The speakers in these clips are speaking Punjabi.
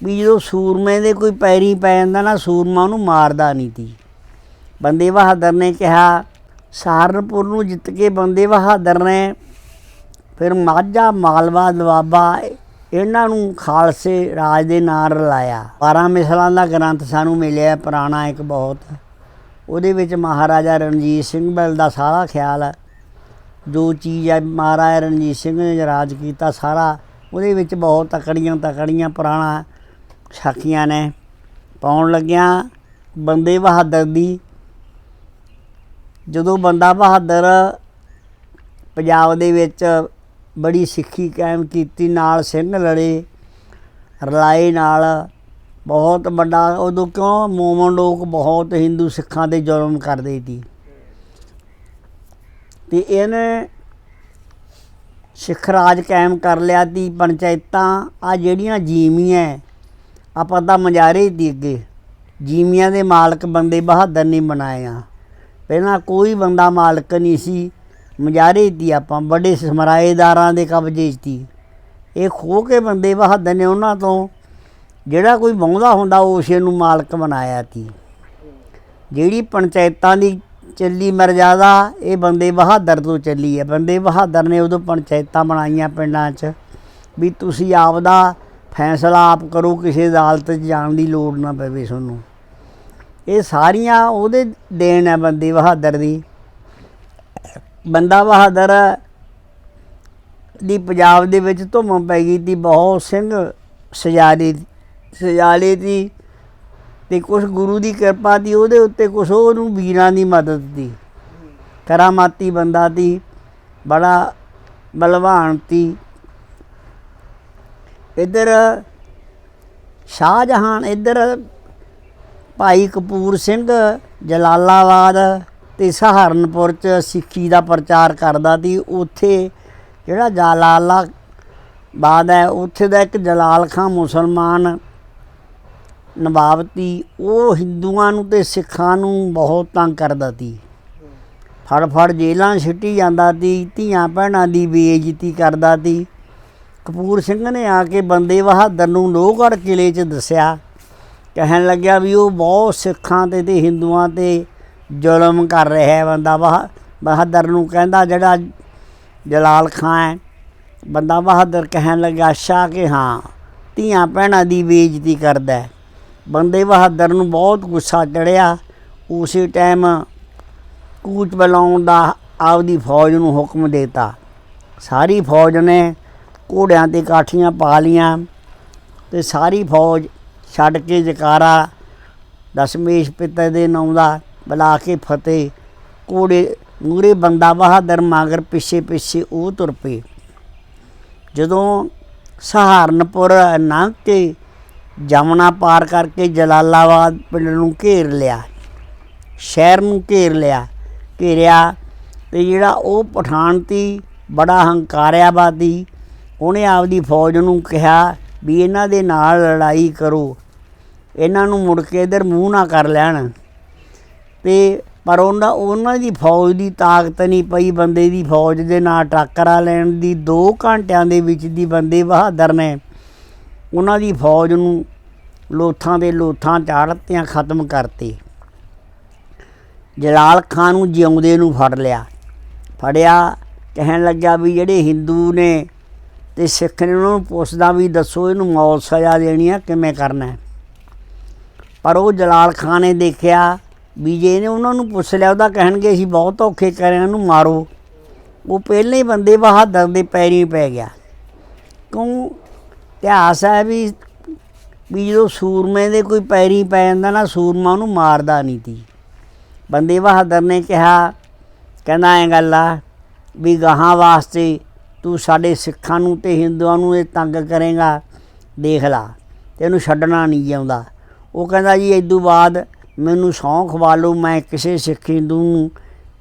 ਵੀ ਜਦੋਂ ਸੂਰਮੇ ਦੇ ਕੋਈ ਪੈਰੀ ਪੈ ਜਾਂਦਾ ਨਾ, ਸੂਰਮਾ ਉਹਨੂੰ ਮਾਰਦਾ ਨਹੀਂ ਸੀ ਬੰਦੇ ਬਹਾਦਰ ਨੇ ਕਿਹਾ, ਸਹਾਰਨਪੁਰ ਨੂੰ ਜਿੱਤ ਕੇ ਬੰਦੇ ਬਹਾਦਰ ਨੇ ਫਿਰ ਮਾਝਾ ਮਾਲਵਾ ਦਵਾਬਾ ਇਹਨਾਂ ਨੂੰ ਖਾਲਸੇ ਰਾਜ ਦੇ ਨਾਲ ਰਲਾਇਆ। 12 ਮਿਸਲਾਂ ਦਾ ਗ੍ਰੰਥ ਸਾਨੂੰ ਮਿਲਿਆ, ਪੁਰਾਣਾ ਇੱਕ ਬਹੁਤ। ਉਹਦੇ ਵਿੱਚ ਮਹਾਰਾਜਾ ਰਣਜੀਤ ਸਿੰਘ ਬਲ ਦਾ ਸਾਰਾ ਖਿਆਲ ਹੈ ਜੋ ਚੀਜ਼ ਹੈ ਮਹਾਰਾਜਾ ਰਣਜੀਤ ਸਿੰਘ ਨੇ ਰਾਜ ਕੀਤਾ ਸਾਰਾ, ਉਹਦੇ ਵਿੱਚ ਬਹੁਤ ਤਕੜੀਆਂ ਤਕੜੀਆਂ ਪੁਰਾਣਾ ਸਾਖੀਆਂ ਨੇ, ਪਾਉਣ ਲੱਗਿਆ ਬੰਦੇ ਬਹਾਦਰ ਦੀ। ਜਦੋਂ ਬੰਦਾ ਬਹਾਦਰ ਪੰਜਾਬ ਦੇ ਵਿੱਚ ਬੜੀ ਸਿੱਖੀ ਕਾਇਮ ਕੀਤੀ, ਨਾਲ ਸਿੰਘ ਲੜੇ, ਰਲਾਏ ਨਾਲ, ਬਹੁਤ ਵੱਡਾ, ਉਦੋਂ ਕਿਉਂ ਮੋਮਨ ਲੋਕ ਬਹੁਤ ਹਿੰਦੂ ਸਿੱਖਾਂ ਤੇ ਜ਼ੁਲਮ ਕਰਦੇ ਸੀ। ਤੇ ਇਹਨੇ ਸਿੱਖ ਰਾਜ ਕਾਇਮ ਕਰ ਲਿਆ ਤੀ ਪੰਚਾਇਤਾਂ ਆ ਜਿਹੜੀਆਂ ਜੀਮੀਆਂ ਆਪਾਂ ਤਾਂ ਮਜਾਰੇ ਦੀ ਅੱਗੇ। ਜੀਮੀਆਂ ਦੇ ਮਾਲਕ ਬੰਦੇ ਬਹਾਦਰ ਨੇ ਆ। ਪਹਿਲਾਂ ਕੋਈ ਬੰਦਾ ਮਾਲਕ ਨਹੀਂ ਸੀ। ਮਜਾਰੇ ਦੀ ਆਪਾਂ ਬੜੇ ਸਮਰਾਏਦਾਰਾਂ ਦੇ ਕਬਜ਼ੇ 'ਚ ਸੀ ਇਹ ਖੋ ਕੇ ਬੰਦੇ ਬਹਾਦਰ ਨੇ ਉਹਨਾਂ ਤੋਂ, ਜਿਹੜਾ ਕੋਈ ਬਹੁੰਦਾ ਹੁੰਦਾ ਉਸੇ ਨੂੰ ਮਾਲਕ ਬਣਾਇਆ ਸੀ ਜਿਹੜੀ ਪੰਚਾਇਤਾਂ ਦੀ ਚੱਲੀ ਮਰਜ਼ਾਦਾ, ਇਹ ਬੰਦੇ ਬਹਾਦਰ ਤੋਂ ਚੱਲੀ ਹੈ ਬੰਦੇ ਬਹਾਦਰ ਨੇ ਉਦੋਂ ਪੰਚਾਇਤਾਂ ਬਣਾਈਆਂ ਪਿੰਡਾਂ 'ਚ, ਵੀ ਤੁਸੀਂ ਆਪਦਾ ਫੈਸਲਾ ਆਪ ਕਰੋ, ਕਿਸੇ ਅਦਾਲਤ 'ਚ ਜਾਣ ਦੀ ਲੋੜ ਨਾ ਪਵੇ ਤੁਹਾਨੂੰ। ਇਹ ਸਾਰੀਆਂ ਉਹਦੇ ਦੇਣ ਹੈ ਬੰਦੇ ਬਹਾਦਰ ਦੀ। ਬੰਦਾ ਬਹਾਦਰ ਦੀ ਪੰਜਾਬ ਦੇ ਵਿੱਚ ਧੁੰਮ ਪੈ ਗਈ ਤੀ, ਬਹੁਤ ਸਿੰਘ ਸਜਾਲੇ ਸਜਾਲੇ ਦੀ ਤੇ ਕੁਝ ਗੁਰੂ ਦੀ ਕਿਰਪਾ ਦੀ ਉਹਦੇ ਉੱਤੇ ਕੁਝ ਉਹਨੂੰ ਵੀਰਾਂ ਦੀ ਮਦਦ ਦੀ ਕਰਾਮਾਤੀ ਬੰਦਾ ਦੀ ਬੜਾ ਬਲਵਾਨ ਤੀ। ਇੱਧਰ ਸ਼ਾਹਜਹਾਨ, ਇੱਧਰ ਭਾਈ ਕਪੂਰ ਸਿੰਘ, ਜਲਾਲਾਬਾਦ ਤੇ ਸਹਾਰਨਪੁਰ ਚ ਸਿੱਖੀ ਦਾ ਪ੍ਰਚਾਰ ਕਰਦਾ ਸੀ। ਉੱਥੇ ਜਿਹੜਾ ਜਲਾਲਾਬਾਦ ਹੈ, ਉੱਥੇ ਦਾ ਇੱਕ ਜਲਾਲ ਖਾਂ ਮੁਸਲਮਾਨ ਨਵਾਬ ਤੀ ਉਹ ਹਿੰਦੂਆਂ ਨੂੰ ਤੇ ਸਿੱਖਾਂ ਨੂੰ ਬਹੁਤ ਤੰਗ ਕਰਦਾ ਤੀ ਫੜ ਫੜ ਜੇਲਾਂ ਛਿੱਟੀ ਜਾਂਦਾ ਤੀ ਧੀਆਂ ਭੈਣਾਂ ਦੀ ਬੇਇੱਜ਼ਤੀ ਕਰਦਾ ਤੀ ਕਪੂਰ ਸਿੰਘ ਨੇ ਆ ਕੇ ਬੰਦੇ ਬਹਾਦਰ ਨੂੰ ਲੋਹਗੜ੍ਹ ਕਿਲੇ 'ਚ ਦੱਸਿਆ। ਕਹਿਣ ਲੱਗਿਆ ਵੀ ਉਹ ਬਹੁਤ ਸਿੱਖਾਂ ਤੇ ਤੇ ਹਿੰਦੂਆਂ ਤੇ ਜ਼ੁਲਮ ਕਰ ਰਿਹਾ ਹੈ ਬੰਦਾ ਬਹਾ, ਬਹਾਦਰ ਨੂੰ ਕਹਿੰਦਾ ਜਿਹੜਾ ਜਲਾਲ ਖਾਂ ਹੈ। ਬੰਦਾ ਬਹਾਦਰ ਕਹਿਣ ਲੱਗਾ ਅੱਛਾ ਕਿ ਹਾਂ, ਧੀਆਂ ਭੈਣਾਂ ਦੀ ਬੇਇੱਜ਼ਤੀ ਕਰਦਾ ਬੰਦੇ ਬਹਾਦਰ ਨੂੰ ਬਹੁਤ ਗੁੱਸਾ ਚੜਿਆ ਉਸੇ ਟਾਈਮ ਕੂਚ ਬੁਲਾਉਣ ਦਾ ਆਪਦੀ ਫੌਜ ਨੂੰ ਹੁਕਮ ਦਿੱਤਾ। ਸਾਰੀ ਫੌਜ ਨੇ ਘੋੜਿਆਂ ਤੇ ਕਾਠੀਆਂ ਪਾ ਲੀਆਂ ਤੇ ਸਾਰੀ ਫੌਜ ਛੱਡ ਕੇ ਜਕਾਰਾ ਦਸ਼ਮੇਸ਼ ਪਿਤਾ ਦੇ ਨਾਂ ਦਾ ਬੁਲਾ ਕੇ ਫਤਿਹ। ਘੋੜੇ ਮੂਰੇ ਬੰਦਾ ਬਹਾਦਰ, ਮਾਗਰ ਪਿੱਛੇ ਪਿੱਛੇ ਉਹ ਤੁਰ ਪਏ। ਜਦੋਂ ਸਹਾਰਨਪੁਰ ਲੰਘ ਕੇ ਜਮਨਾ ਪਾਰ ਕਰਕੇ ਜਲਾਲਾਬਾਦ ਪਿੰਡ ਨੂੰ ਘੇਰ ਲਿਆ, ਸ਼ਹਿਰ ਨੂੰ ਘੇਰ ਲਿਆ, ਘੇਰਿਆ ਤੇ ਜਿਹੜਾ ਉਹ ਪਠਾਨ ਤੀ ਬੜਾ ਹੰਕਾਰਿਆਵਾਦੀ ਉਹਨੇ ਆਪਦੀ ਫੌਜ ਨੂੰ ਕਿਹਾ ਵੀ ਇਹਨਾਂ ਦੇ ਨਾਲ ਲੜਾਈ ਕਰੋ। ਇਹਨਾਂ ਨੂੰ ਮੁੜ ਕੇ ਇਧਰ ਮੂੰਹ ਨਾ ਕਰ ਲੈਣ। ਤੇ ਪਰ ਉਹਨਾਂ ਉਹਨਾਂ ਦੀ ਫੌਜ ਦੀ ਤਾਕਤ ਨਹੀਂ ਪਈ, ਬੰਦੇ ਦੀ ਫੌਜ ਦੇ ਨਾਲ ਟੱਕਰਾ ਲੈਣ ਦੀ 2 ਘੰਟਿਆਂ ਦੇ ਵਿੱਚ ਦੀ ਬੰਦੇ ਬਹਾਦਰ ਨੇ ਉਹਨਾਂ ਦੀ ਫੌਜ ਨੂੰ ਲੋਥਾਂ ਦੇ ਲੋਥਾਂ ਚਾੜਤਿਆਂ ਖਤਮ ਕਰਤੇ। ਜਲਾਲ ਖਾਨ ਨੂੰ ਜਿਉਂਦੇ ਨੂੰ ਫੜ ਲਿਆ। ਫੜਿਆ, ਕਹਿਣ ਲੱਗਾ ਵੀ ਜਿਹੜੇ ਹਿੰਦੂ ਨੇ ਤੇ ਸਿੱਖ ਨੇ ਉਹਨਾਂ ਨੂੰ ਪੁੱਛਦਾ ਵੀ ਦੱਸੋ ਇਹਨੂੰ ਮੌਤ ਸਜ਼ਾ ਦੇਣੀ ਆ, ਕਿਵੇਂ ਕਰਨਾ ਹੈ? ਪਰ ਉਹ ਜਲਾਲ ਖਾਨ ਨੇ ਦੇਖਿਆ ਵੀ ਜੇ ਇਹਨੇ ਉਹਨਾਂ ਨੂੰ ਪੁੱਛ ਲਿਆ, ਉਹਦਾ ਕਹਿਣਗੇ ਅਸੀਂ ਬਹੁਤ ਔਖੇ ਕਰੇ ਇਹਨੂੰ ਮਾਰੋ। ਉਹ ਪਹਿਲੇ ਹੀ ਬੰਦੇ ਬਹਾਦਰ ਦੇ ਪੈਰੀ ਪੈ ਗਿਆ। ਕਿਉਂ? ਇਤਿਹਾਸ ਹੈ ਵੀ ਵੀ ਜਦੋਂ ਸੂਰਮੇ ਦੇ ਕੋਈ ਪੈਰੀ ਪੈ ਜਾਂਦਾ ਨਾ, ਸੂਰਮਾ ਉਹਨੂੰ ਮਾਰਦਾ ਨਹੀਂ ਤੀ ਬੰਦੇ ਬਹਾਦਰ ਨੇ ਕਿਹਾ, ਕਹਿੰਦਾ ਐ ਗੱਲ ਆ, ਵੀ ਗਾਹਾਂ ਵਾਸਤੇ ਤੂੰ ਸਾਡੇ ਸਿੱਖਾਂ ਨੂੰ ਤੇ ਹਿੰਦੂਆਂ ਨੂੰ ਇਹ ਤੰਗ ਕਰੇਗਾ। ਦੇਖ ਲਾ, ਤੈਨੂੰ ਛੱਡਣਾ ਨਹੀਂ ਆਉਂਦਾ। ਉਹ ਕਹਿੰਦਾ ਜੀ ਇਦੋਂ ਬਾਅਦ ਮੈਨੂੰ ਸਹੁੰ ਖਵਾ ਲਓ ਮੈਂ ਕਿਸੇ ਸਿੱਖ ਹਿੰਦੂ ਨੂੰ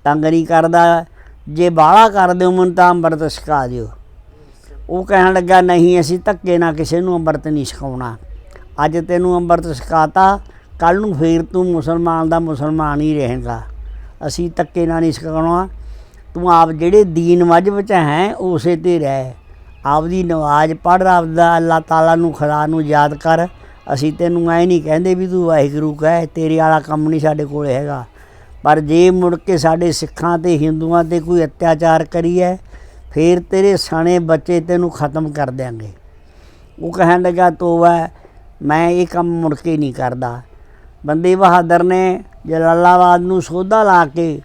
ਤੰਗ ਨਹੀਂ ਕਰਦਾ। ਜੇ ਬਾਹਲਾ ਕਰ ਦਿਓ ਮਨ ਤਾਂ ਅੰਮ੍ਰਿਤ ਛਕਾ ਦਿਓ। ਉਹ ਕਹਿਣ ਲੱਗਾ, ਨਹੀਂ, ਅਸੀਂ ਧੱਕੇ ਨਾਲ ਕਿਸੇ ਨੂੰ ਅੰਮ੍ਰਿਤ ਨਹੀਂ ਛਕਾਉਣਾ। ਅੱਜ ਤੈਨੂੰ ਅੰਮ੍ਰਿਤ ਛਕਾਤਾ ਕੱਲ ਨੂੰ ਫੇਰ ਤੂੰ ਮੁਸਲਮਾਨ ਦਾ ਮੁਸਲਮਾਨ ਹੀ ਰਹੇਗਾ। ਅਸੀਂ ਧੱਕੇ ਨਾਲ ਨਹੀਂ ਛਕਾਉਣਾ। ਤੂੰ ਆਪ ਜਿਹੜੇ ਦੀਨ ਮਜਬ ਚ ਹੈ ਉਸੇ ਤੇ ਰਹਿ। ਆਪਦੀ ਨਮਾਜ਼ ਪੜ੍ਹ, ਆਪਦਾ ਅੱਲਾਹ ਤਾਲਾ ਨੂੰ, ਖੁਦਾ ਨੂੰ ਯਾਦ ਕਰ। ਅਸੀਂ ਤੈਨੂੰ ਐ ਨਹੀਂ ਕਹਿੰਦੇ ਵੀ ਤੂੰ ਵਾਹਿਗੁਰੂ ਕਹਿ, ਤੇਰੇ ਵਾਲਾ ਕੰਮ ਨਹੀਂ ਸਾਡੇ ਕੋਲ ਹੈਗਾ। ਪਰ ਜੇ ਮੁੜ ਕੇ ਸਾਡੇ ਸਿੱਖਾਂ ਤੇ, ਹਿੰਦੂਆਂ ਤੇ ਕੋਈ ਅਤਿਆਚਾਰ ਕਰੀਏ, ਫੇਰ ਤੇਰੇ ਸਾਣੇ ਬੱਚੇ ਤੈਨੂੰ ਖਤਮ ਕਰ ਦਿਆਂਗੇ। ਉਹ ਕਹਿਣ ਲੱਗਾ, ਤੋਬਾ, ਮੈਂ ਇਹ ਕੰਮ ਮੁੜ ਕੇ ਨਹੀਂ ਕਰਦਾ। ਬੰਦੇ ਬਹਾਦਰ ਨੇ ਜਲਾਲਾਬਾਦ ਨੂੰ ਸੋਧਾ ਲਾ ਕੇ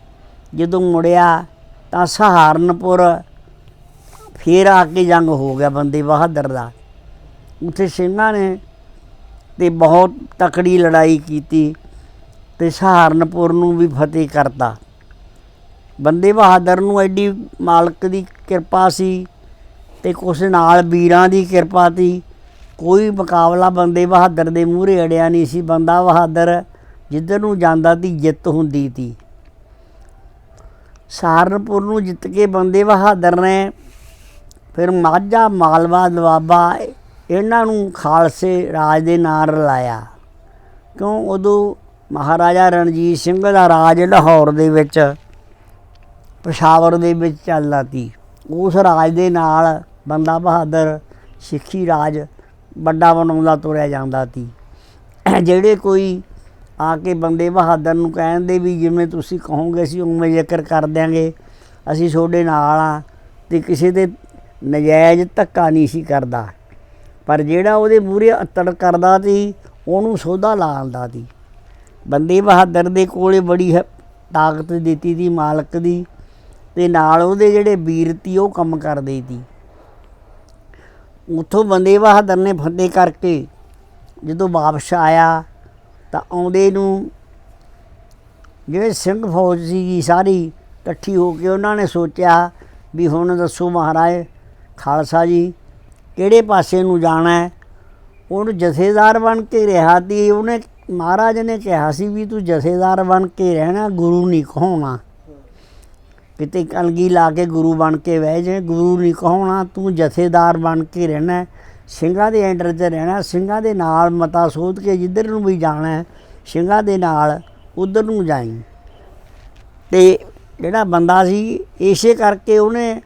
ਜਦੋਂ ਮੁੜਿਆ ਤਾਂ ਸਹਾਰਨਪੁਰ ਫੇਰ ਆ ਕੇ ਜੰਗ ਹੋ ਗਿਆ ਬੰਦੇ ਬਹਾਦਰ ਦਾ। ਉੱਥੇ ਸਿੰਘਾਂ ਨੇ ਤੇ ਬਹੁਤ ਤਕੜੀ ਲੜਾਈ ਕੀਤੀ ਤੇ ਸਹਾਰਨਪੁਰ ਨੂੰ ਵੀ ਫਤਿਹ ਕਰਤਾ। ਬੰਦੇ ਬਹਾਦਰ ਨੂੰ ਐਡੀ ਮਾਲਕ ਦੀ ਕਿਰਪਾ ਸੀ ਤੇ ਕੁਛ ਨਾਲ ਵੀਰਾਂ ਦੀ ਕਿਰਪਾ ਸੀ ਕੋਈ ਮੁਕਾਬਲਾ ਬੰਦੇ ਬਹਾਦਰ ਦੇ ਮੂਹਰੇ ਅੜਿਆ ਨਹੀਂ ਸੀ। ਬੰਦਾ ਬਹਾਦਰ ਜਿੱਧਰ ਨੂੰ ਜਾਂਦਾ ਤੀ, ਜਿੱਤ ਹੁੰਦੀ ਤੀ। ਸਹਾਰਨਪੁਰ ਨੂੰ ਜਿੱਤ ਕੇ ਬੰਦੇ ਬਹਾਦਰ ਨੇ। ਫਿਰ ਮਾਝਾ ਮਾਲਵਾ ਦੁਆਬਾ ਇਹਨਾਂ ਨੂੰ ਖਾਲਸੇ ਰਾਜ ਦੇ ਨਾਂ ਰਲਾਇਆ। ਕਿਉਂ? ਉਦੋਂ ਮਹਾਰਾਜਾ ਰਣਜੀਤ ਸਿੰਘ ਦਾ ਰਾਜ ਲਾਹੌਰ ਦੇ ਵਿੱਚ, ਪਸ਼ਾਵਰ ਦੇ ਵਿੱਚ ਚੱਲਦਾ ਸੀ। ਉਸ ਰਾਜ ਦੇ ਨਾਲ ਬੰਦਾ ਬਹਾਦਰ ਸਿੱਖੀ ਰਾਜ ਵੱਡਾ ਬਣਾਉਂਦਾ, ਤੁਰਿਆ ਜਾਂਦਾ ਸੀ। ਜਿਹੜੇ ਕੋਈ ਆ ਕੇ ਬੰਦੇ ਬਹਾਦਰ ਨੂੰ ਕਹਿਣ ਦੇ ਵੀ ਜਿਵੇਂ ਤੁਸੀਂ ਕਹੋਗੇ ਅਸੀਂ ਉਵੇਂ ਜ਼ਿਕਰ ਕਰ ਦਿਆਂਗੇ। ਅਸੀਂ ਤੁਹਾਡੇ ਨਾਲ ਆ ਤੇ ਕਿਸੇ ਦੇ ਨਜਾਇਜ਼ ਧੱਕਾ ਨਹੀਂ ਸੀ ਕਰਦਾ। ਪਰ ਜਿਹੜਾ ਉਹਦੇ ਮੂਹਰੇ ਅਤੜ ਕਰਦਾ ਸੀ, ਉਹਨੂੰ ਸੋਧਾ ਲਾਉਂਦਾ ਸੀ। ਬੰਦੇ ਬਹਾਦਰ ਦੇ ਕੋਲੇ ਬੜੀ ਹ- ਤਾਕਤ ਦਿੱਤੀ ਦੀ ਮਾਲਕ ਦੀ ਤੇ ਨਾਲ ਉਹਦੇ ਜਿਹੜੇ ਵੀਰ ਤੀ ਉਹ ਕੰਮ ਕਰਦੇ ਸੀ। ਉੱਥੋਂ ਬੰਦੇ ਬਹਾਦਰ ਨੇ ਫਤਿਹ ਕਰਕੇ ਜਦੋਂ ਵਾਪਸ ਆਇਆ ਤਾਂ ਆਉਂਦੇ ਨੂੰ ਜਿਹੜੇ ਸਿੰਘ ਫੌਜ ਸੀਗੀ ਸਾਰੀ ਇਕੱਠੀ ਹੋ ਕੇ ਉਹਨਾਂ ਨੇ ਸੋਚਿਆ ਵੀ ਹੁਣ ਦੱਸੋ ਮਹਾਰਾਜ, ਖਾਲਸਾ ਜੀ, ਕਿਹੜੇ ਪਾਸੇ ਨੂੰ ਜਾਣਾ ਹੈ? ਉਹਨੂੰ ਜਥੇਦਾਰ ਬਣ ਕੇ ਰਿਹਾ ਤੀ ਉਹਨੇ ਮਹਾਰਾਜ ਨੇ ਕਿਹਾ ਸੀ ਵੀ ਤੂੰ ਜਥੇਦਾਰ ਬਣ ਕੇ ਰਹਿਣਾ, ਗੁਰੂ ਨਹੀਂ ਕਹਾਉਣਾ। ਕਿਤੇ ਕਲਗੀ ਲਾ ਕੇ ਗੁਰੂ ਬਣ ਕੇ ਬਹਿ ਜੇ ਗੁਰੂ ਨਹੀਂ ਕਹਾਉਣਾ, ਤੂੰ ਜਥੇਦਾਰ ਬਣ ਕੇ ਰਹਿਣਾ ਸਿੰਘਾਂ ਦੇ ਅੰਡਰ 'ਚ ਰਹਿਣਾ, ਸਿੰਘਾਂ ਦੇ ਨਾਲ ਮਤਾ ਸੋਧ ਕੇ ਜਿੱਧਰ ਨੂੰ ਵੀ ਜਾਣਾ ਸਿੰਘਾਂ ਦੇ ਨਾਲ ਉਧਰ ਨੂੰ ਜਾਈ। ਤੇ ਜਿਹੜਾ ਬੰਦਾ ਸੀ, ਇਸੇ ਕਰਕੇ ਉਹਨੇ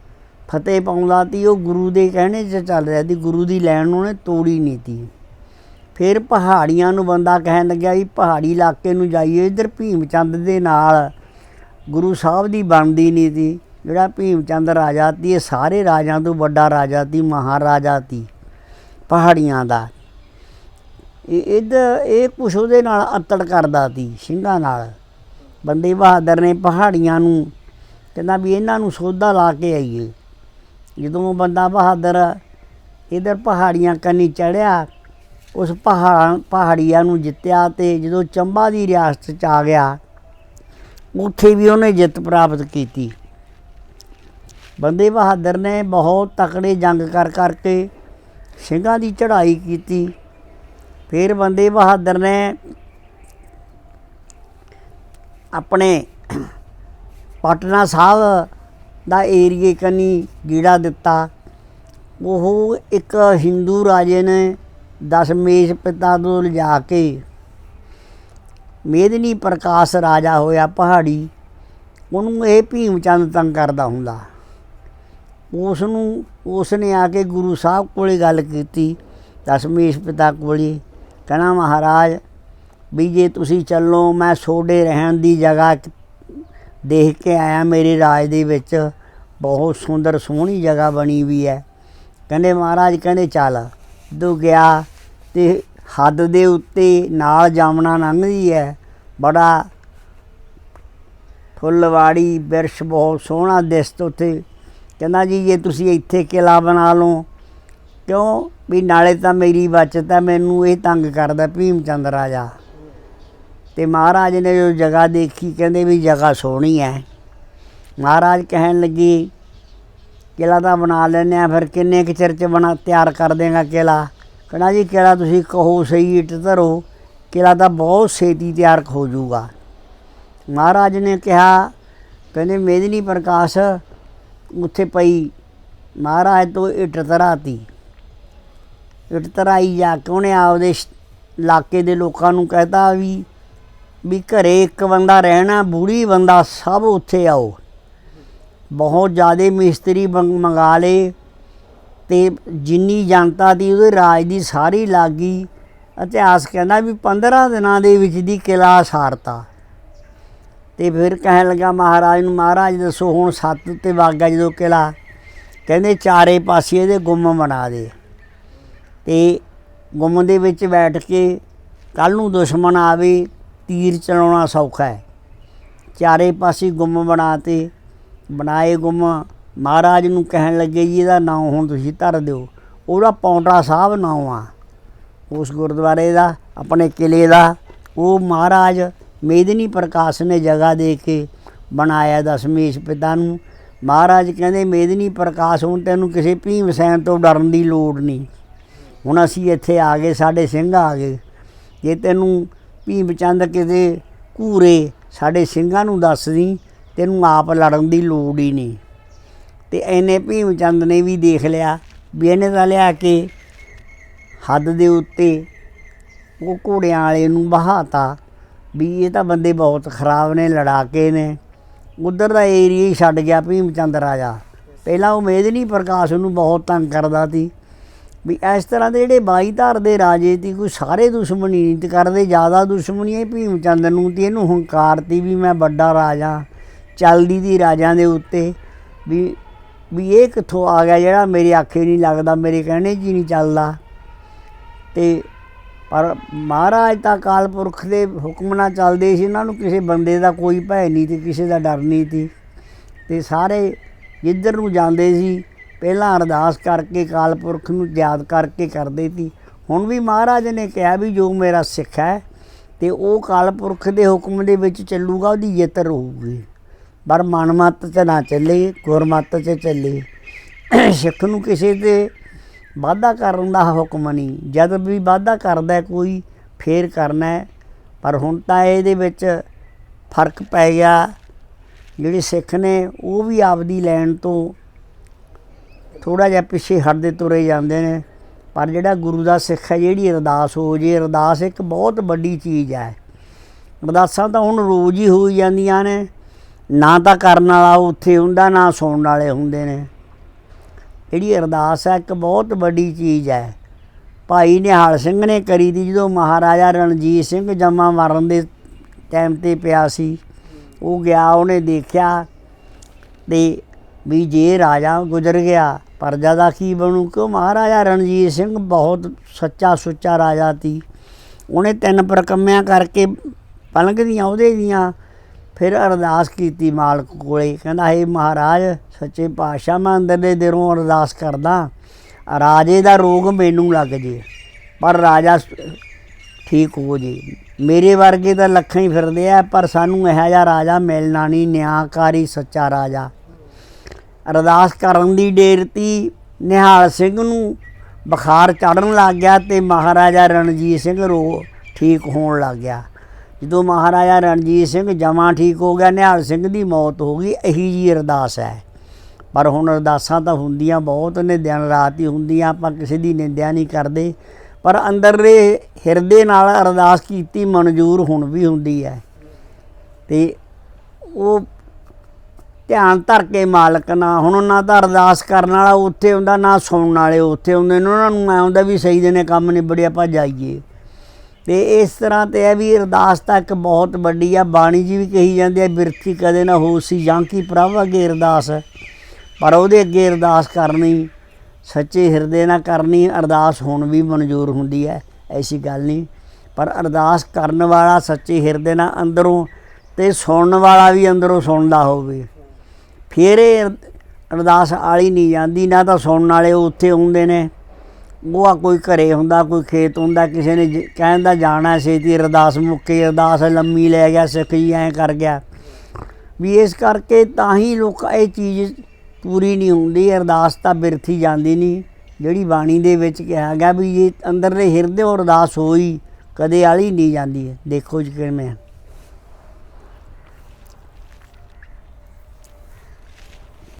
ਫਤਿਹ ਪਾਉਂਦਾ ਤੀ ਉਹ ਗੁਰੂ ਦੇ ਕਹਿਣੇ 'ਚ ਚੱਲ ਰਿਹਾ ਸੀ, ਗੁਰੂ ਦੀ ਲੈਣ ਉਹਨੇ ਤੋੜੀ ਨਹੀਂ ਤੀ। ਫਿਰ ਪਹਾੜੀਆਂ ਨੂੰ ਬੰਦਾ ਕਹਿਣ ਲੱਗਿਆ ਵੀ ਪਹਾੜੀ ਇਲਾਕੇ ਨੂੰ ਜਾਈਏ, ਇੱਧਰ ਭੀਮ ਚੰਦ ਦੇ ਨਾਲ ਗੁਰੂ ਸਾਹਿਬ ਦੀ ਬਣਦੀ ਨਹੀਂ ਤੀ। ਜਿਹੜਾ ਭੀਮ ਚੰਦ ਰਾਜਾ ਤੀ ਇਹ ਸਾਰੇ ਰਾਜਾਂ ਤੋਂ ਵੱਡਾ ਰਾਜਾ ਤੀ ਮਹਾਰਾਜਾ ਤੀ ਪਹਾੜੀਆਂ ਦਾ। ਇਹ ਇਹ ਕੁਛ ਉਹਦੇ ਨਾਲ ਅਤੜ ਕਰਦਾ ਸੀ, ਸਿੰਘਾਂ ਨਾਲ। ਬੰਦੇ ਬਹਾਦਰ ਨੇ ਪਹਾੜੀਆਂ ਨੂੰ ਕਹਿੰਦਾ ਵੀ ਇਹਨਾਂ ਨੂੰ ਸੋਧਾ ਲਾ ਕੇ ਆਈਏ। ਜਦੋਂ ਬੰਦਾ ਬਹਾਦਰ ਇਧਰ ਪਹਾੜੀਆਂ ਕੰਨੀ ਚੜਿਆ, ਉਸ ਪਹਾੜ, ਪਹਾੜੀਆਂ ਨੂੰ ਜਿੱਤਿਆ ਤੇ ਜਦੋਂ ਚੰਬਾ ਦੀ ਰਿਆਸਤ ਚ ਆ ਗਿਆ, ਉੱਥੇ ਵੀ ਉਹਨੇ ਜਿੱਤ ਪ੍ਰਾਪਤ ਕੀਤੀ। ਬੰਦੇ ਬਹਾਦਰ ਨੇ ਬਹੁਤ ਤਕੜੇ ਜੰਗ ਕਰ ਕਰਕੇ ਸਿੰਘਾਂ ਦੀ ਚੜ੍ਹਾਈ ਕੀਤੀ। ਫਿਰ ਬੰਦੇ ਬਹਾਦਰ ਨੇ ਆਪਣੇ ਪਟਨਾ ਸਾਹਿਬ ਦਾ ਏਰੀਏ ਕਨੀ ਗੀੜਾ ਦਿੱਤਾ। ਉਹ ਇੱਕ ਹਿੰਦੂ ਰਾਜੇ ਨੇ ਦਸ਼ਮੇਸ਼ ਪਿਤਾ ਤੋਂ ਲਿਜਾ ਕੇ ਮੇਦਨੀ ਪ੍ਰਕਾਸ਼ ਰਾਜਾ ਹੋਇਆ ਪਹਾੜੀ। ਉਹਨੂੰ ਇਹ ਭੀਮ ਚੰਦ ਤੰਗ ਕਰਦਾ ਹੁੰਦਾ। ਉਸ ਨੂੰ ਉਸ ਨੇ ਆ ਕੇ ਗੁਰੂ ਸਾਹਿਬ ਕੋਲੇ ਗੱਲ ਕੀਤੀ ਦਸ਼ਮੇਸ਼ ਪਿਤਾ ਕੋਲੇ, ਕਹਿੰਦਾ ਮਹਾਰਾਜ ਵੀ ਜੇ ਤੁਸੀਂ ਚੱਲੋ, ਮੈਂ ਛੋਡੇ ਰਹਿਣ ਦੀ ਜਗ੍ਹਾ ਦੇਖ ਕੇ ਆਇਆ ਮੇਰੇ ਰਾਜ ਦੇ ਵਿੱਚ, ਬਹੁਤ ਸੁੰਦਰ ਸੋਹਣੀ ਜਗ੍ਹਾ ਬਣੀ ਵੀ ਹੈ। ਕਹਿੰਦੇ ਮਹਾਰਾਜ, ਕਹਿੰਦੇ ਚੱਲ ਦੋ ਗਿਆ ਤੇ ਹੱਦ ਦੇ ਉੱਤੇ ਨਾਲ ਜਾਮਣਾ ਲੰਘਦੀ ਹੈ। ਬੜਾ ਫੁੱਲਵਾੜੀ, ਬਿਰਸ਼ ਬਹੁਤ ਸੋਹਣਾ ਦਿਸਤ ਉੱਥੇ। ਕਹਿੰਦਾ ਜੀ, ਜੇ ਤੁਸੀਂ ਇੱਥੇ ਕਿਲਾ ਬਣਾ ਲਓ, ਕਿਉਂ? ਵੀ ਨਾਲੇ ਤਾਂ ਮੇਰੀ ਬਚਤ ਹੈ, ਮੈਨੂੰ ਇਹ ਤੰਗ ਕਰਦਾ, ਭੀਮ ਚੰਦ ਰਾਜਾ। ਤੇ ਮਹਾਰਾਜ ਨੇ ਜੋ ਜਗ੍ਹਾ ਦੇਖੀ, ਕਹਿੰਦੇ ਵੀ ਜਗ੍ਹਾ ਸੋਹਣੀ ਹੈ। ਮਹਾਰਾਜ ਕਹਿਣ ਲੱਗੇ ਕਿਲਾ ਤਾਂ ਬਣਾ ਲੈਂਦੇ ਆ ਫਿਰ ਕਿੰਨੇ ਕੁ ਚਿਰ ਚ ਬਣਾ, ਤਿਆਰ ਕਰ ਦੇਗਾ ਕਿਲਾ ਕਹਿੰਦਾ ਜੀ ਕਿਲਾ ਤੁਸੀਂ ਕਹੋ ਸਹੀ, ਇੱਟ ਧਰੋ ਕਿਲਾ ਤਾਂ ਬਹੁਤ ਛੇਤੀ ਤਿਆਰ ਹੋ ਜਾਊਗਾ। ਮਹਾਰਾਜ ਨੇ ਕਿਹਾ, ਕਹਿੰਦੇ, ਮੇਦਨੀ ਪ੍ਰਕਾਸ਼ ਉੱਥੇ ਪਈ। ਮਹਾਰਾਜ ਤੋਂ ਇੱਟ ਧਰਾਤੀ ਇੱਟ ਧਰਾਈ ਜਾ ਕੇ ਉਹਨੇ ਆਪਦੇ ਇਲਾਕੇ ਦੇ ਲੋਕਾਂ ਨੂੰ ਕਹਿਤਾ ਵੀ ਵੀ ਘਰੇ ਇੱਕ ਬੰਦਾ ਰਹਿਣਾ, ਬੁੜੀ ਬੰਦਾ ਸਭ ਉੱਥੇ ਆਓ। ਬਹੁਤ ਜ਼ਿਆਦੇ ਮਿਸਤਰੀ ਮੰਗ- ਮੰਗਾ ਲਏ ਤੇ ਜਿੰਨੀ ਜਨਤਾ ਦੀ ਉਹਦੇ ਰਾਜ ਦੀ ਸਾਰੀ ਲਾਗੀ ਇਤਿਹਾਸ ਕਹਿੰਦਾ ਵੀ 15 ਦਿਨਾਂ ਦੇ ਵਿੱਚ ਦੀ ਕਿਲਾ ਸਾਰਤਾ। ਤੇ ਫਿਰ ਕਹਿਣ ਲੱਗਾ ਮਹਾਰਾਜ ਨੂੰ, ਮਹਾਰਾਜ, ਦੱਸੋ ਹੁਣ ਸੱਤ ਤੇ ਵਾਗਾ ਜਦੋਂ ਕਿਲਾ ਕਹਿੰਦੇ ਚਾਰੇ ਪਾਸੇ ਇਹਦੇ ਗੁੰਮ ਬਣਾ ਦੇ। ਤੇ ਗੁੰਮ ਦੇ ਵਿੱਚ ਬੈਠ ਕੇ ਕੱਲ ਨੂੰ ਦੁਸ਼ਮਣ ਆਵੇ, ਤੀਰ ਚਲਾਉਣਾ ਸੌਖਾ ਹੈ। ਚਾਰੇ ਪਾਸੇ ਗੁੰਮ ਬਣਾਤੇ ਬਣਾਏ ਗੁੰਮ, ਮਹਾਰਾਜ ਨੂੰ ਕਹਿਣ ਲੱਗੇ, ਜੀ, ਇਹਦਾ ਨਾਮ ਹੁਣ ਤੁਸੀਂ ਧਰ ਦਿਓ। ਉਹਦਾ ਪੌਂਟਾ ਸਾਹਿਬ ਨਾਮ ਆ। ਉਸ ਗੁਰਦੁਆਰੇ ਦਾ, ਆਪਣੇ ਕਿਲੇ ਦਾ। ਉਹ ਮਹਾਰਾਜ ਮੇਦਨੀ ਪ੍ਰਕਾਸ਼ ਨੇ ਜਗ੍ਹਾ ਦੇ ਕੇ ਬਣਾਇਆ ਦਸ਼ਮੇਸ਼ ਪਿਤਾ ਨੂੰ। ਮਹਾਰਾਜ ਕਹਿੰਦੇ, ਮੇਦਨੀ ਪ੍ਰਕਾਸ਼ ਹੁਣ ਤੈਨੂੰ ਕਿਸੇ ਭੀਮ ਸੈਨ ਤੋਂ ਡਰਨ ਦੀ ਲੋੜ ਨਹੀਂ। ਹੁਣ ਅਸੀਂ ਇੱਥੇ ਆ ਗਏ, ਸਾਡੇ ਸਿੰਘ ਆ ਗਏ। ਜੇ ਤੈਨੂੰ ਭੀਮ ਚੰਦ ਕਿਤੇ ਘੂਰੇ ਸਾਡੇ ਸਿੰਘਾਂ ਨੂੰ ਦੱਸ ਦੀ ਤੈਨੂੰ ਆਪ ਲੜਨ ਦੀ ਲੋੜ ਹੀ ਨਹੀਂ। ਤੇ ਐਨੇ ਭੀਮ ਚੰਦ ਨੇ ਵੀ ਦੇਖ ਲਿਆ ਵੀ ਇਹਨੇ ਤਾਂ ਲਿਆ ਕੇ ਹੱਦ ਦੇ ਉੱਤੇ ਉਹ ਘੋੜਿਆਂ ਵਾਲੇ ਨੂੰ ਬਹਾਤਾ। ਵੀ ਇਹ ਤਾਂ ਬੰਦੇ ਬਹੁਤ ਖਰਾਬ ਨੇ, ਲੜਾਕੇ ਨੇ। ਉਧਰ ਦਾ ਏਰੀਆ ਹੀ ਛੱਡ ਗਿਆ ਭੀਮ ਚੰਦ ਰਾਜਾ। ਪਹਿਲਾਂ ਉਹ ਨਹੀਂ ਪ੍ਰਕਾਸ਼ ਨੂੰ ਬਹੁਤ ਤੰਗ ਕਰਦਾ ਸੀ। ਵੀ ਇਸ ਤਰ੍ਹਾਂ ਦੇ ਜਿਹੜੇ ਬਾਈ ਧਾਰ ਦੇ ਰਾਜੇ ਤੀ ਕੋਈ ਸਾਰੇ ਦੁਸ਼ਮਣੀ ਨਹੀਂ ਕਰਦੇ, ਜ਼ਿਆਦਾ ਦੁਸ਼ਮਣੀ ਹੈ ਭੀਮ ਚੰਦ ਨੂੰ ਤੇ ਇਹਨੂੰ ਹੰਕਾਰ ਤੀ ਵੀ ਮੈਂ ਵੱਡਾ ਰਾਜਾ, ਚੱਲਦੀ ਦੀ ਰਾਜਾਂ ਦੇ ਉੱਤੇ। ਵੀ ਵੀ ਇਹ ਕਿੱਥੋਂ ਆ ਗਿਆ ਜਿਹੜਾ ਮੇਰੇ ਆਖੇ ਨਹੀਂ ਲੱਗਦਾ, ਮੇਰੇ ਕਹਿਣੇ 'ਚ ਹੀ ਨਹੀਂ ਚੱਲਦਾ। ਤੇ ਪਰ ਮਹਾਰਾਜ ਤਾਂ ਅਕਾਲ ਪੁਰਖ ਦੇ ਹੁਕਮ ਨਾਲ ਚੱਲਦੇ ਸੀ ਇਹਨਾਂ ਨੂੰ ਕਿਸੇ ਬੰਦੇ ਦਾ ਕੋਈ ਭੈ ਨਹੀਂ ਤੇ ਕਿਸੇ ਦਾ ਡਰ ਨਹੀਂ ਸੀ। ਤੇ ਸਾਰੇ ਜਿੱਧਰ ਨੂੰ ਜਾਂਦੇ ਸੀ, ਪਹਿਲਾਂ ਅਰਦਾਸ ਕਰਕੇ ਅਕਾਲ ਪੁਰਖ ਨੂੰ ਯਾਦ ਕਰਕੇ ਕਰਦੇ ਸੀ। ਹੁਣ ਵੀ ਮਹਾਰਾਜ ਨੇ ਕਿਹਾ ਵੀ ਜੋ ਮੇਰਾ ਸਿੱਖ ਹੈ, ਤੇ ਉਹ ਅਕਾਲ ਪੁਰਖ ਦੇ ਹੁਕਮ ਦੇ ਵਿੱਚ ਚੱਲੂਗਾ, ਉਹਦੀ ਜਿੱਤ ਰਹੂਗੀ। ਪਰ ਮਨਮਤ ਚ ਨਾ ਚੱਲੇ, ਗੁਰਮਤ ਚ ਚੱਲੇ। ਸਿੱਖ ਨੂੰ ਕਿਸੇ ਤੇ ਵਾਧਾ ਕਰਨ ਦਾ ਹੁਕਮ ਨਹੀਂ। ਜਦ ਵੀ ਵਾਧਾ ਕਰਦਾ ਕੋਈ ਫੇਰ ਕਰਨਾ ਹੈ। ਪਰ ਹੁਣ ਤਾਂ ਇਹਦੇ ਵਿੱਚ ਫ਼ਰਕ ਪੈ ਗਿਆ। ਜਿਹੜੇ ਸਿੱਖ ਨੇ, ਉਹ ਵੀ ਆਪਦੀ ਲੈਣ ਤੋਂ ਥੋੜਾ ਜਿਹਾ ਪਿੱਛੇ ਹਟਦੇ ਤੁਰੇ ਜਾਂਦੇ ਨੇ। ਪਰ ਜਿਹੜਾ ਗੁਰੂ ਦਾ ਸਿੱਖ ਹੈ, ਜਿਹੜੀ ਅਰਦਾਸ ਹੋ ਜੇ, ਅਰਦਾਸ ਇੱਕ ਬਹੁਤ ਵੱਡੀ ਚੀਜ਼ ਹੈ। ਅਰਦਾਸਾਂ ਤਾਂ ਹੁਣ ਰੋਜ਼ ਹੀ ਹੋਈ ਜਾਂਦੀਆਂ ਨੇ। ਨਾ ਤਾਂ ਕਰਨ ਵਾਲਾ ਉੱਥੇ ਹੁੰਦਾ, ਨਾ ਸੁਣਨ ਵਾਲੇ ਹੁੰਦੇ ਨੇ। ਜਿਹੜੀ ਅਰਦਾਸ ਹੈ, ਇੱਕ ਬਹੁਤ ਵੱਡੀ ਚੀਜ਼ ਹੈ। ਭਾਈ ਨਿਹਾਲ ਸਿੰਘ ਨੇ ਕਰੀ ਦੀ, ਜਦੋਂ ਮਹਾਰਾਜਾ ਰਣਜੀਤ ਸਿੰਘ ਜਮਾ ਮਾਰਨ ਦੇ ਟਾਈਮ ਤੇ ਪਿਆ ਸੀ, ਉਹ ਗਿਆ, ਉਹਨੇ ਦੇਖਿਆ ਤੇ ਵੀ ਜੇ ਰਾਜਾ ਗੁਜ਼ਰ ਗਿਆ, ਪਰਜਾ ਦਾ ਕੀ ਬਣੂ? ਕਿਉਂ? ਮਹਾਰਾਜਾ ਰਣਜੀਤ ਸਿੰਘ ਬਹੁਤ ਸੱਚਾ ਸੁੱਚਾ ਰਾਜਾ ਸੀ। ਉਹਨੇ ਤਿੰਨ ਪ੍ਰਕੰਮਿਆਂ ਕਰਕੇ ਪਲੰਗ ਦੀਆਂ, ਉਹਦੇ ਦੀਆਂ ਫਿਰ ਅਰਦਾਸ ਕੀਤੀ ਮਾਲਕ ਕੋਲੇ। ਕਹਿੰਦਾ, ਹੇ ਮਹਾਰਾਜ, ਸੱਚੇ ਪਾਤਸ਼ਾਹ, ਮੈਂ ਅੰਦਰ ਦੇ ਦਿਲੋਂ ਅਰਦਾਸ ਕਰਦਾ ਰਾਜੇ ਦਾ ਰੋਗ ਮੈਨੂੰ ਲੱਗ ਜੇ, ਪਰ ਰਾਜਾ ਠੀਕ ਹੋ ਜੇ। ਮੇਰੇ ਵਰਗੇ ਤਾਂ ਲੱਖਾਂ ਹੀ ਫਿਰਦੇ ਆ, ਪਰ ਸਾਨੂੰ ਇਹੋ ਜਿਹਾ ਰਾਜਾ ਮਿਲਣਾ ਨਹੀਂ, ਨਿਆਂਕਾਰੀ ਸੱਚਾ ਰਾਜਾ। ਅਰਦਾਸ ਕਰਨ ਦੀ ਡੇਰਤੀ ਨਿਹਾਲ ਸਿੰਘ ਨੂੰ ਬੁਖਾਰ ਚੜਨ ਲੱਗ ਗਿਆ ਤੇ ਮਹਾਰਾਜਾ ਰਣਜੀਤ ਸਿੰਘ ਰੋ, ਠੀਕ ਹੋਣ ਲੱਗ ਗਿਆ। ਜਦੋਂ ਮਹਾਰਾਜਾ ਰਣਜੀਤ ਸਿੰਘ ਜਮਾਂ ਠੀਕ ਹੋ ਗਿਆ, ਨਿਹਾਲ ਸਿੰਘ ਦੀ ਮੌਤ ਹੋ ਗਈ, ਇਹੀ ਜੀ ਅਰਦਾਸ ਹੈ। ਪਰ ਹੁਣ ਅਰਦਾਸਾਂ ਤਾਂ ਹੁੰਦੀਆਂ ਬਹੁਤ ਨੇ, ਦਿਨ ਰਾਤ ਹੀ ਹੁੰਦੀਆਂ, ਆਪਾਂ ਕਿਸੇ ਦੀ ਨਿੰਦਿਆ ਨਹੀਂ ਕਰਦੇ। ਪਰ ਅੰਦਰਲੇ ਹਿਰਦੇ ਨਾਲ ਅਰਦਾਸ ਕੀਤੀ ਮਨਜ਼ੂਰ ਹੁਣ ਵੀ ਹੁੰਦੀ ਹੈ। ਤੇ ਉਹ ਧਿਆਨ ਧਰ ਕੇ ਮਾਲਕ ਨਾ, ਹੁਣ ਉਹਨਾਂ ਦਾ ਅਰਦਾਸ ਕਰਨ ਵਾਲਾ ਉੱਥੇ ਹੁੰਦਾ, ਨਾ ਸੁਣਨ ਵਾਲੇ ਉੱਥੇ ਹੁੰਦੇ ਨੇ। ਉਹਨਾਂ ਨੂੰ ਮੈਂ ਆਉਂਦਾ ਵੀ ਸਹੀ ਦੇ ਨੇ ਕੰਮ ਨਿਬੜਿਆ, ਆਪਾਂ ਜਾਈਏ। ਤੇ ਇਸ ਤਰ੍ਹਾਂ ਤੇ ਇਹ ਵੀ ਅਰਦਾਸ ਤਾਂ ਇੱਕ ਬਹੁਤ ਵੱਡੀ ਆ, ਬਾਣੀ ਜੀ ਵੀ ਕਹੀ ਜਾਂਦੀ ਹੈ ਬਿਰਥੀ ਕਦੇ ਨਾ ਹੋ ਸੀ ਜਾਂ ਕੀ ਪ੍ਰਭ ਅੱਗੇ ਅਰਦਾਸ। ਪਰ ਉਹਦੇ ਅੱਗੇ ਅਰਦਾਸ ਕਰਨੀ, ਸੱਚੇ ਹਿਰਦੇ ਨਾਲ ਕਰਨੀ, ਅਰਦਾਸ ਹੁਣ ਵੀ ਮਨਜ਼ੂਰ ਹੁੰਦੀ ਹੈ, ਐਸੀ ਗੱਲ ਨਹੀਂ। ਪਰ ਅਰਦਾਸ ਕਰਨ ਵਾਲਾ ਸੱਚੇ ਹਿਰਦੇ ਨਾਲ ਅੰਦਰੋਂ ਤੇ ਸੁਣਨ ਵਾਲਾ ਵੀ ਅੰਦਰੋਂ ਸੁਣਦਾ ਹੋਵੇ। ਫਿਰ ਇਹ ਅਰਦਾਸ ਆਲੀ ਨਹੀਂ ਜਾਂਦੀ, ਨਾ ਤਾਂ ਸੁਣਨ ਵਾਲੇ ਉੱਥੇ ਹੁੰਦੇ ਨੇ। ਉਹ ਆ ਕੋਈ ਘਰੇ ਹੁੰਦਾ, ਕੋਈ ਖੇਤ ਹੁੰਦਾ, ਕਿਸੇ ਨੇ ਜ- ਕਹਿੰਦਾ ਜਾਣਾ ਛੇਤੀ ਅਰਦਾਸ ਮੁੱਕੇ, ਅਰਦਾਸ ਲੰਮੀ ਲੈ ਗਿਆ, ਸਿੱਖ ਜੀ ਐਂ ਕਰ ਗਿਆ। ਵੀ ਇਸ ਕਰਕੇ ਤਾਂ ਹੀ ਲੋਕਾਂ ਇਹ ਚੀਜ਼ ਪੂਰੀ ਨਹੀਂ ਹੁੰਦੀ, ਅਰਦਾਸ ਤਾਂ ਬਿਰਥੀ ਜਾਂਦੀ ਨਹੀਂ। ਜਿਹੜੀ ਬਾਣੀ ਦੇ ਵਿੱਚ ਕਿਹਾ ਗਿਆ ਵੀ ਇਹ ਅੰਦਰਲੇ ਹਿਰਦੇ ਅਰਦਾਸ ਹੋਈ, ਕਦੇ ਆਲੀ ਨਹੀਂ ਜਾਂਦੀ। ਹੈ ਦੇਖੋ ਜੀ ਕਿਵੇਂ ਹੈ